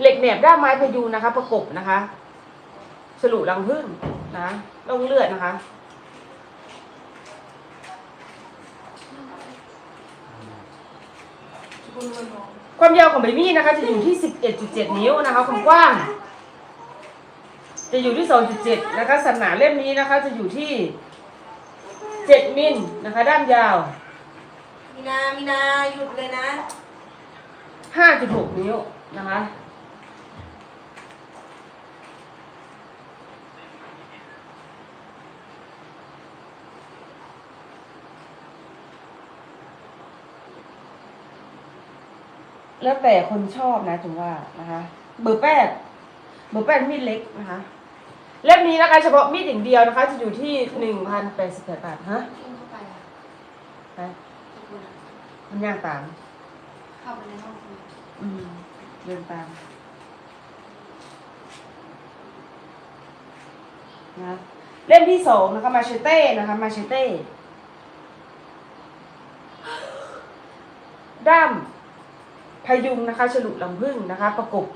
เหล็กแหนบด้ามไม้พยุงนะคะ ประกบนะคะฉลุรังผึ้งนะลงเลือดนะคะ ความยาวของใบมีดนะคะ จะอยู่ที่ 11.7 นิ้วนะคะ ความกว้าง จะอยู่ที่ 2.7 นะคะ สันหนาเล่มนี้นะคะ จะอยู่ที่ 7 มิลนะคะ ด้านยาว มีนา มีนา หยุดเลยนะ 5.6 นิ้วนะคะ แล้วแต่คนชอบนะถึงว่านะคะ เบอร์แปดเบอร์แปดมีดเล็กนะคะ เล่มนี้นะคะเฉพาะมีดอย่างเดียวนะคะ จะอยู่ที่หนึ่งพันแปดสิบแปดบาทฮะวิ่งเข้าไปอะไปขอบคุณอะมันย่างตาม เข้าไปในห้องคุยอืมเดินตามนะเล่มที่สองนะคะมาเชเต้นะคะมาเชเต้ด้าม พยุงนะคะ ฉลุลำพึ่งนะคะ ประกบ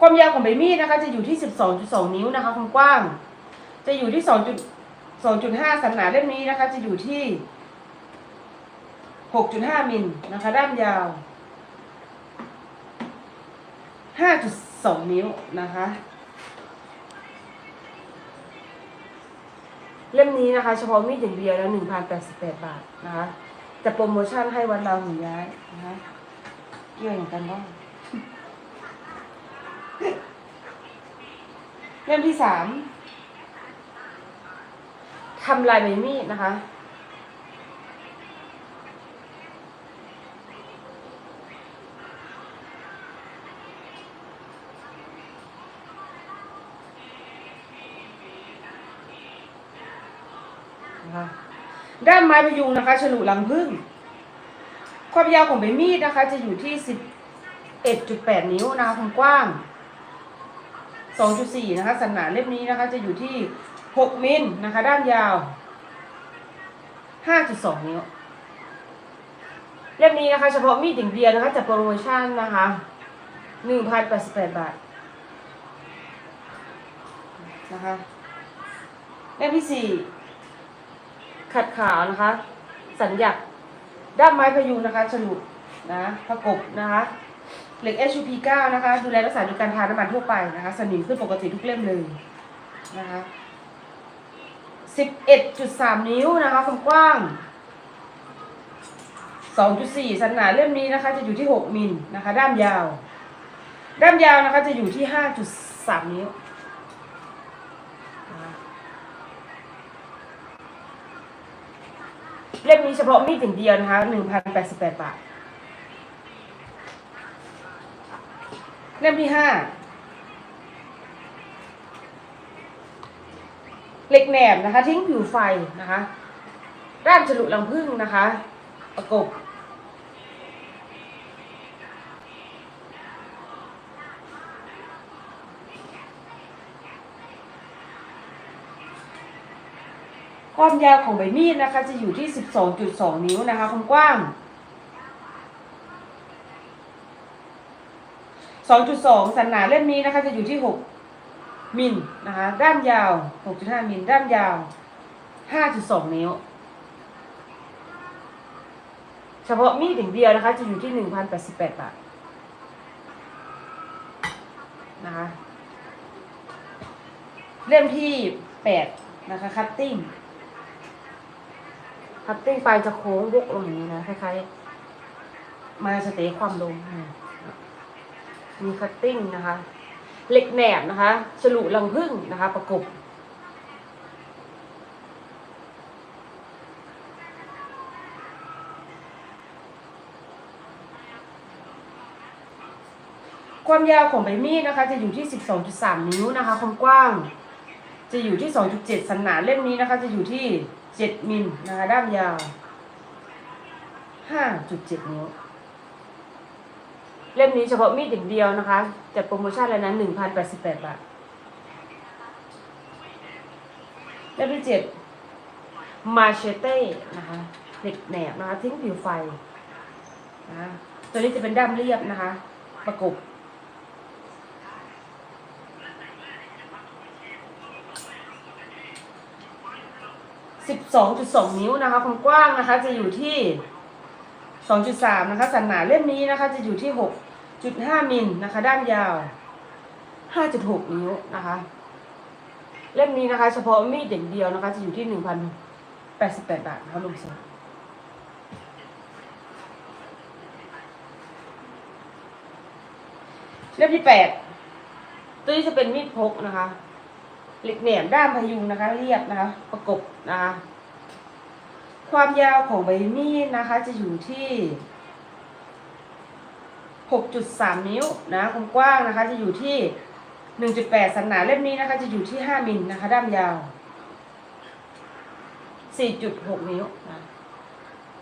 ความยาวของใบมีดนะคะจะอยู่ที่ 12.2 นิ้วนะคะความกว้าง จะอยู่ที่ 2.2.5 สันหนาเล่มนี้นะคะ จะอยู่ที่ 6.5 มิลนะคะ ด้านยาว 5.2 นิ้วนะคะ เล่มนี้นะคะ เฉพาะมีดอย่างเดียวแล้ว1,088บาทนะคะแต่โปรโมชั่นให้วันเราหนึ่งย้ายนะคะเกี่ยวอย่างกันบ้างเล่มที่สามทำลายใบมีดนะคะ นะคะด้านไม้พยุงนะคะฉลุลังพึ่ง ความยาวของใบมีดนะคะ จะอยู่ที่11.8นิ้วนะคะความกว้าง2.4นะคะ สันหนาเล่มนี้นะคะ จะอยู่ที่6มิลนะคะ ด้านยาว5.2นิ้วเล่มนี้นะคะ เฉพาะมีดอย่างเดียวนะคะจัดโปรโมชั่นนะคะ1,088บแปดบาทนะคะเล่มที่4 ขัดขาวนะคะ สัญญักด้ามไม้พยุงนะคะฉลุนะประกบนะคะ เหล็ก HUP 9 นะคะ ดูแลรักษาโดยการทาน้ำมันทั่วไปนะคะ สนิมขึ้นปกติทุกเล่มเลยนะคะ11.3 นิ้วนะคะความกว้าง 2.4 สันหนาเล่มนี้นะคะ จะอยู่ที่ 6 มิลนะคะ ด้ามยาว ด้ามยาวนะคะจะอยู่ที่ 5.3 นิ้วนะคะ เล่มนี้เฉพาะมีดอย่างเดียวนะคะหนึ่งพันแปดสิบาท เล่มที่ห้าเหล็กแหนบนะคะ ทิ้งผิวไฟนะคะด้านฉลุลังพึ่งนะคะ ประกบ ความยาวของใบมีดนะคะ จะอยู่ที่ 12.2 นิ้วนะคะความกว้าง 2.2 สันหนาเล่มนี้นะคะ จะอยู่ที่ 6 มิลนะคะ ด้านยาว 6.5 มิล ด้านยาว 5.2 นิ้ว เฉพาะมีดอย่างเดียวนะคะ จะอยู่ที่ 1,088 บาทนะคะ เล่มที่ 8 นะคะ คัตติ้ง คัตติ้งปลายจะโค้งวกลงอย่างนี้นะคล้ายๆ มาสเตย์ความลง มีคัตติ้งนะคะ เหล็กแหนบนะคะฉลุรังผึ้งนะคะ ประกบความยาวของใบมีดนะคะ จะอยู่ที่ 12.3 นิ้วนะคะ ความกว้าง จะอยู่ที่ 2.7 สันหนาเล่มนี้นะคะ จะอยู่ที่ 7 มิลนะคะด้ามยาว 5.7 นิ้ว เล่มนี้เฉพาะมีดอย่างเดียวนะคะจัดโปรโมชั่นเลยนะหนึ่งพันแปดสิบแปดบาท เล่มที่เจ็ดมาเชเต้นะคะเหล็กแหนบนะคะทิ้งผิวไฟนะตัวนี้จะเป็นด้ามเรียบนะคะ ประกบ สิบสองจุดสองนิ้วนะคะความกว้างนะคะจะอยู่ที่สองจุดสามนะคะ สันหนาเล่มนี้นะคะ จะอยู่ที่หกจุดห้ามิลนะคะ ด้านยาวห้าจุดหกนิ้วนะคะ เล่มนี้นะคะ เฉพาะมีดอย่างเดียวนะคะ จะอยู่ที่หนึ่งพันแปดสิบาทนะคะลงส่งเล่มที่แปดตัวนี้จะเป็นมีดพกนะคะ เหล็กแหนมด้ามพยุงนะคะ เรียบนะคะ ประกบนะคะความยาวของใบมีดนะคะ จะอยู่ที่ 6.3 นิ้วนะความกว้างนะคะ จะอยู่ที่ 1.8 สันหนาเล่มนี้นะคะ จะอยู่ที่ 5 มิลนะคะ ด้ามยาว 4.6 นิ้วนะ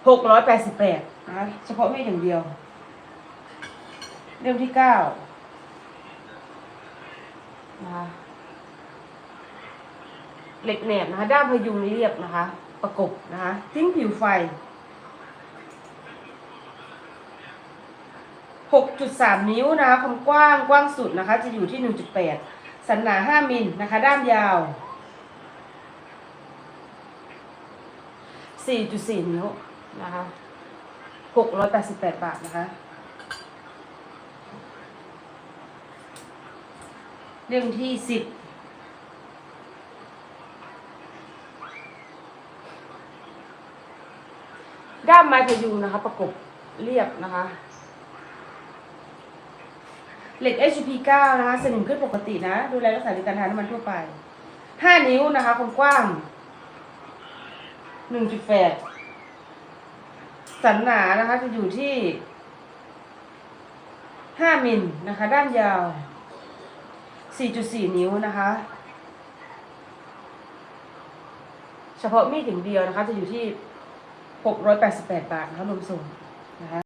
688นะะเฉพาะมีดอย่างเดียว เล่มที่9นะคะ เหล็กแหนบนะคะ ด้ามพยุงเรียบนะคะ ประกบนะคะ ทิ้งผิวไฟ 6.3 นิ้วนะคะความกว้างกว้างสุดนะคะ จะอยู่ที่ 1.8 สันหนา 5 มิลนะคะ ด้ามยาว 4.4 นิ้วนะคะ688 บาทนะคะเล่มที่ 10 ด้ามไม้พยุงนะคะ ประกบเรียบนะคะเหล็ก HP 9 นะคะสนิมขึ้นปกตินะ ดูแลรักษาในการทานน้ำมันทั่วไป 5 นิ้วนะคะความกว้าง 1.8 สันหนานะคะจะอยู่ที่ 5 มิลนะคะ ด้านยาว 4.4 นิ้วนะคะ เฉพาะมีดอย่างเดียวนะคะจะอยู่ที่ 688 บาทนะคะรวมส่งนะคะ